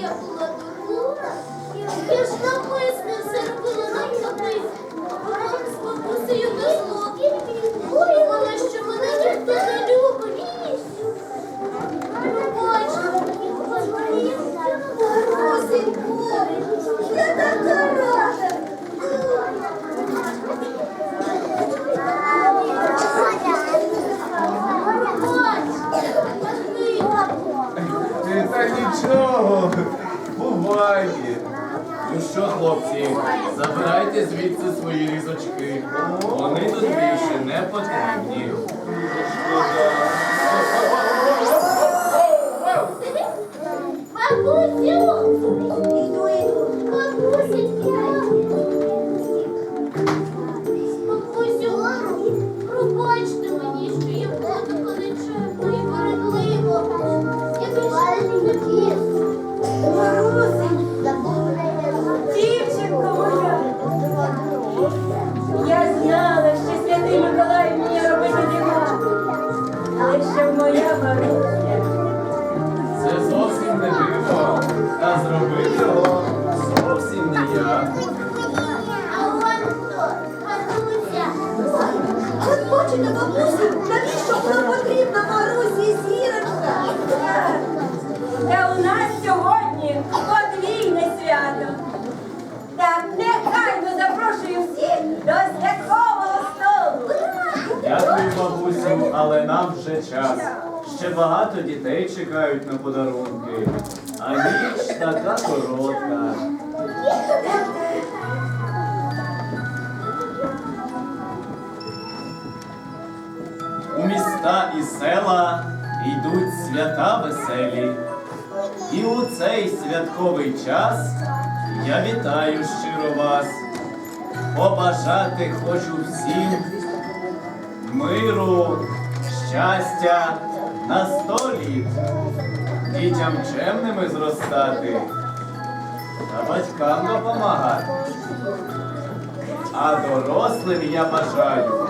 я була Нічого, буває. Ну що, хлопці, забирайте звідси свої різочки. Вони тут більше не потрібні. Бабусю! Бабусю, навіщо нам потрібна Марусі зірочка? Та у нас сьогодні подвійне свято. Так нехайно запрошую всіх до святкового столу. Дякую, бабусю, але нам вже час. Ще багато дітей чекають на подарунки, а ніч така коротка. Міста і села йдуть свята веселі. І у цей святковий час я вітаю щиро вас. Побажати хочу всім миру, щастя на сто літ, дітям чемними зростати та батькам допомагати. А дорослим я бажаю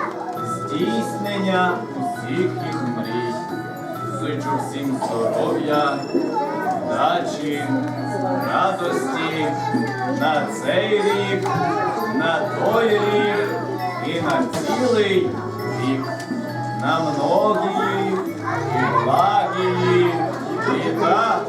здійснення усіх мрій. Зичу всім здоров'я, вдачі, радості на цей рік, на той рік і на цілий вік. На многії і благії літа